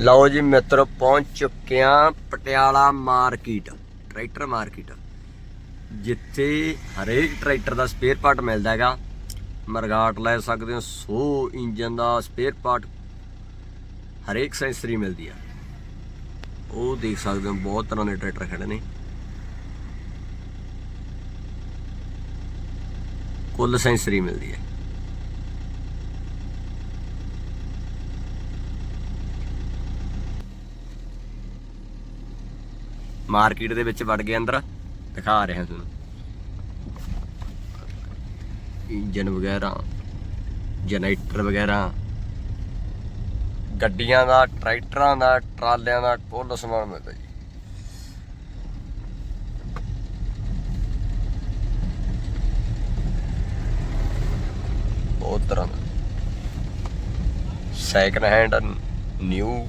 ਲਓ ਜੀ ਮਿੱਤਰ, ਪਹੁੰਚ ਚੁੱਕੇ ਆ ਪਟਿਆਲਾ ਮਾਰਕੀਟ, ਟਰੈਕਟਰ ਮਾਰਕੀਟ। ਜਿੱਥੇ ਹਰੇਕ ਟਰੈਕਟਰ ਦਾ ਸਪੇਅਰ ਪਾਰਟ ਮਿਲਦਾ ਹੈਗਾ। ਮਰਗਾਟ ਲੈ ਸਕਦੇ ਹੋ 100 ਇੰਜਨ ਦਾ ਸਪੇਅਰ ਪਾਰਟ ਹਰੇਕ ਸੈਂਸਰੀ ਮਿਲਦੀ ਆ। ਉਹ ਦੇਖ ਸਕਦੇ ਹੋ, ਬਹੁਤ ਤਰ੍ਹਾਂ ਦੇ ਟਰੈਕਟਰ ਖੜੇ ਨੇ। ਕੁੱਲ ਸੈਂਸਰੀ ਮਿਲਦੀ ਹੈ। ਮਾਰਕੀਟ ਦੇ ਵਿੱਚ ਵੜ ਗਏ ਅੰਦਰ। ਦਿਖਾ ਰਿਹਾ ਤੁਹਾਨੂੰ। ਇੰਜਨ ਵਗੈਰਾ, ਜਨਰੇਟਰ ਵਗੈਰਾ, ਗੱਡੀਆਂ ਦਾ, ਟਰੈਕਟਰਾਂ ਦਾ, ਟਰਾਲਿਆਂ ਦਾ ਕੁੱਲ ਸਮਾਨ ਮਿਲਦਾ ਜੀ। ਬਹੁਤ ਤਰ੍ਹਾਂ ਦਾ। ਸੈਕਿੰਡ ਹੈਂਡ ਨਿਊ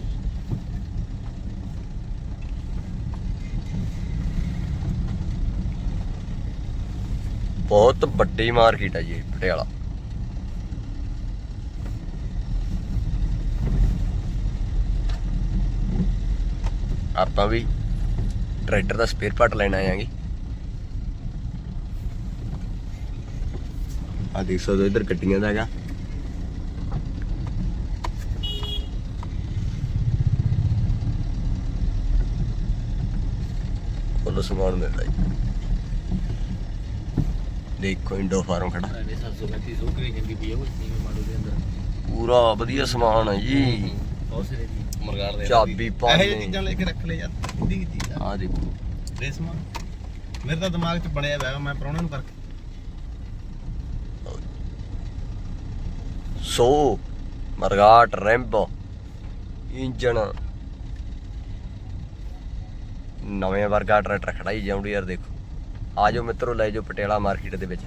ਬਹੁਤ ਵੱਡੀ ਮਾਰਕੀਟ ਹੈ ਜੀ ਪਟਿਆਲਾ। ਆਪਾਂ ਵੀ ਟਰੈਕਟਰ ਦਾ ਸਪੇਅਰ ਪਾਰਟ ਲੈਣ ਆਏਾਂਗੇ ਆ ਦੇਖ ਸਕਦੇ ਹੋ ਇੱਧਰ ਗੱਡੀਆਂ ਦਾ ਹੈਗਾ। ਕੋਲ ਸਮਾਨ ਮਿਲਦਾ ਜੀ। ਦੇਖੋ ਇੰਡੋ ਫਾਰਮ ਖੜਾ। ਇਹਨੇ 735 ਸੌ ਕਰੀ ਜਾਂਦੀ ਪਈ ਉਹ ਨੀਵੇਂ ਮਾਡਲ ਦੇ ਅੰਦਰ। ਪੂਰਾ ਵਧੀਆ ਸਮਾਨ ਹੈ ਜੀ ਬਹੁਤ ਸਾਰੇ ਜੀ। ਮਰਗਾਰ ਦੇ ਚਾਬੀ ਇਹੋ ਪਾਣੀ ਚੀਜ਼ਾਂ ਲੈ ਕੇ ਰੱਖ ਲੈ ਯਾਰ ਕਿੰਦੀ ਕੀ ਚੀਜ਼ ਆ। ਆ ਦੇਖੋ। ਰੇਸਮਾ ਮੇਰੇ ਤਾਂ ਦਿਮਾਗ 'ਚ ਬਣਿਆ ਹੋਇਆ ਮੈਂ ਪ੍ਰਾਹੁਣੇ ਨੂੰ ਕਰਕੇ। ਸੋ ਮਰਗਾਟ ਰੈਂਬੋ ਇੰਜਨ ਨਵੇਂ ਵਰਗਾ ਟਰੈਕਟਰ ਖੜਾ ਹੀ ਜਾਉਂਦੀ ਯਾਰ ਦੇਖੋ। ਆਜੋ ਮਿੱਤਰੋ ਲੈ ਜਾਓ ਪਟਿਆਲਾ ਮਾਰਕੀਟ ਦੇ ਵਿੱਚ।